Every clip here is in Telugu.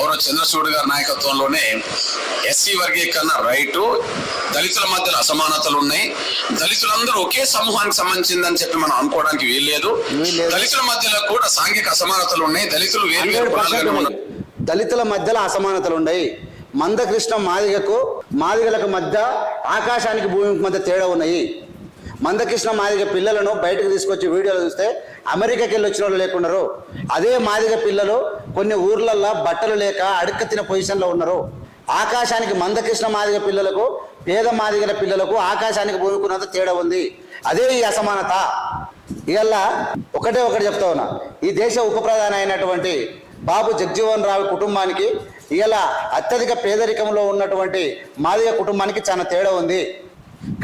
గౌరవ చంద్రచూడ్ గారి నాయకత్వంలోనే ఎస్సీ వర్గీకరణ రైటు దళితుల మధ్యలో అసమానతలు ఉన్నాయి. దళితులందరూ ఒకే సమూహానికి సంబంధించిందని చెప్పి మనం అనుకోవడానికి వీల్లేదు. దళితుల మధ్యలో కూడా సాంఘిక అసమానతలు ఉన్నాయి. దళితులు వేరు దళితుల మధ్యలో అసమానతలు ఉన్నాయి. మందకృష్ణ మాదిగకు మాదిగలకు మధ్య ఆకాశానికి భూమికి మధ్య తేడా ఉన్నాయి. మందకృష్ణ మాదిగ పిల్లలను బయటకు తీసుకొచ్చి వీడియోలు చూస్తే అమెరికాకి వెళ్ళి వచ్చిన వాళ్ళు లేకున్నారు అదే మాదిగ పిల్లలు కొన్ని ఊర్లల్లో బట్టలు లేక అడుక్క తిన పొజిషన్లో ఉన్నారు. ఆకాశానికి మందకృష్ణ మాదిగ పిల్లలకు పేద మాదిగల పిల్లలకు ఆకాశానికి భూమికున్నంత తేడా ఉంది. అదే ఈ అసమానత. ఇవల్లా ఒకటే ఒకటి చెప్తా ఉన్నా. ఈ దేశ ఉప ప్రధాని అయినటువంటి బాబు జగ్జీవన్ రావు కుటుంబానికి ఇలా అత్యధిక పేదరికంలో ఉన్నటువంటి మాదిగ కుటుంబానికి చాలా తేడా ఉంది.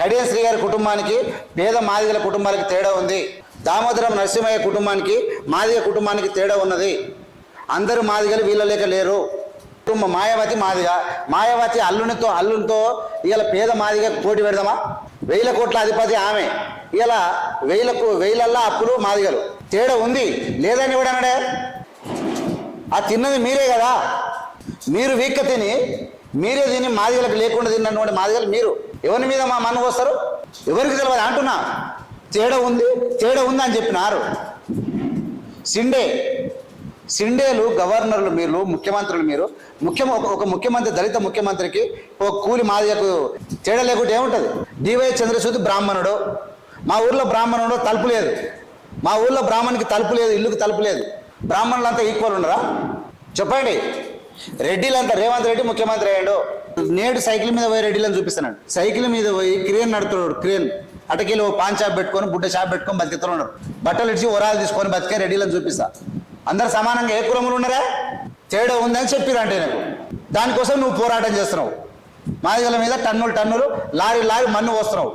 కడియం శ్రీ గారి కుటుంబానికి పేద మాదిగల కుటుంబానికి తేడా ఉంది. దామోదరం నరసింహయ్య కుటుంబానికి మాదిగ కుటుంబానికి తేడా ఉన్నది. అందరూ మాదిగలు వీళ్ళ లేక లేరు. కుటుంబ మాయావతి మాదిగ. మాయావతి అల్లునితో అల్లునితో ఇలా పేద మాదిగ పోటీ పెడదామా? వేల కోట్ల అధిపతి ఆమె. ఇలా వేలకు వేలల్లా అప్పులు మాదిగలు. తేడా ఉంది. లేదని ఇవ్వడనడే ఆ తిన్నది మీరే కదా. మీరు వీక్క తిని మీరే తిని మాదిగలకు లేకుండా తిన్నటువంటి మాదిగలు మీరు. ఎవరి మీద మా మన్ను వస్తారు ఎవరికి తెలియదు అంటున్నా. తేడా ఉంది తేడా ఉంది అని చెప్పినారు. సిండే. సిండేలు గవర్నర్లు మీరు ముఖ్యమంత్రులు మీరు ముఖ్యం ఒక- ముఖ్యమంత్రి దళిత ముఖ్యమంత్రికి ఒక కూలి మాదిగకు తేడా లేకుంటే ఏముంటుంది? డివై చంద్రశూతి బ్రాహ్మణుడు. మా ఊర్లో బ్రాహ్మణుడు తలుపు లేదు. మా ఊర్లో బ్రాహ్మణికి తలుపు లేదు ఇల్లుకి తలుపు లేదు. బ్రాహ్మణులంతా ఈక్వల్ ఉండరా? చెప్పండి. రెడ్డిలంతా రేవంత్ రెడ్డి ముఖ్యమంత్రి అయ్యాడు. నేడు సైకిల్ మీద పోయి రెడ్డిలని చూపిస్తున్నాడు. సైకిల్ మీద పోయి క్రేన్ నడుతున్నాడు క్రేన్. అటకీలు పాన్ షాప్ పెట్టుకొని బుడ్డ షాప్ పెట్టుకొని బతికితున్నాడు బట్టలు ఇచ్చి ఒరాలు తీసుకొని బతికే రెడ్డిలని చూపిస్తా. అందరు సమానంగా ఏ కులములు ఉన్నారా? తేడా ఉందని చెప్పిరంటే నాకు. దానికోసం నువ్వు పోరాటం చేస్తున్నావు. మాదిగల మీద టన్నులు టన్నులు లారీ లారీ మన్ను వస్తున్నావు